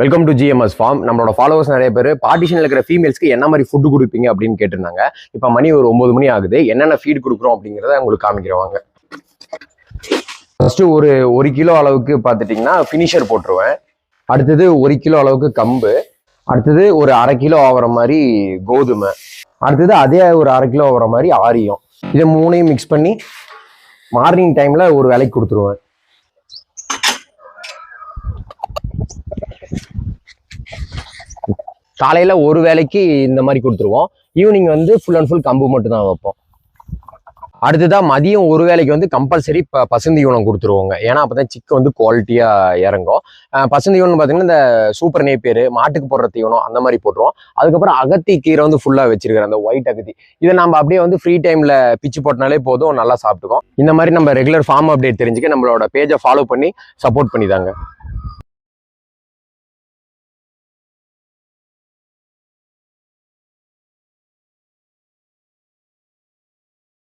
Welcome to GMS farm நம்மளோட followers நிறைய பேர் பார்ட்டிஷனில் இருக்கிற ஃபீமேல்ஸ்க்கு என்ன மாதிரி ஃபுட்டு கொடுப்பீங்க அப்படின்னு கேட்டிருந்தாங்க. இப்போ மணி ஒரு ஒம்பது மணி ஆகுது. என்னென்ன ஃபீட் கொடுக்குறோம் அப்படிங்கிறத உங்களுக்கு காமிக்கிறவாங்க ஃபஸ்ட்டு ஒரு ஒரு கிலோ அளவுக்கு பார்த்துட்டிங்கன்னா ஃபினிஷர் போட்டுருவேன். அடுத்தது ஒரு கிலோ அளவுக்கு கம்பு. அடுத்தது ஒரு அரை கிலோ ஆகிற மாதிரி கோதுமை. அடுத்தது அதே ஒரு அரை கிலோ ஆகிற மாதிரி ஆரியம். இதை மூணையும் மிக்ஸ் பண்ணி மார்னிங் டைமில் ஒரு வேலைக்கு கொடுத்துருவேன். காலையில் ஒரு வேளைக்கு இந்த மாதிரி கொடுத்துருவோம். ஈவினிங் வந்து ஃபுல் அண்ட் ஃபுல் கம்பு மட்டும் தான் வைப்போம். அடுத்ததாக மதியம் ஒரு வேளைக்கு வந்து கம்பல்சரி ப உணவு கொடுத்துருவோங்க. ஏன்னா அப்போ தான் சிக்கு வந்து குவாலிட்டியாக இறங்கும். பசுந்தி உணவு பார்த்தீங்கன்னா இந்த சூப்பர் நெய்ப்பேர் மாட்டுக்கு போடுற தீவனம் அந்த மாதிரி போட்டுருவோம். அதுக்கப்புறம் அகத்தி கீரை வந்து ஃபுல்லாக வச்சிருக்கிறேன் அந்த ஒயிட் அகத்தி. இதை நம்ம அப்படியே வந்து ஃப்ரீ டைமில் பிச்சு போட்டனாலே போதும் நல்லா சாப்பிட்டுக்கோம். இந்த மாதிரி நம்ம ரெகுலர் ஃபார்ம் அப்டேட் தெரிஞ்சுக்க நம்மளோட பேஜை ஃபாலோ பண்ணி சப்போர்ட் பண்ணிதாங்க.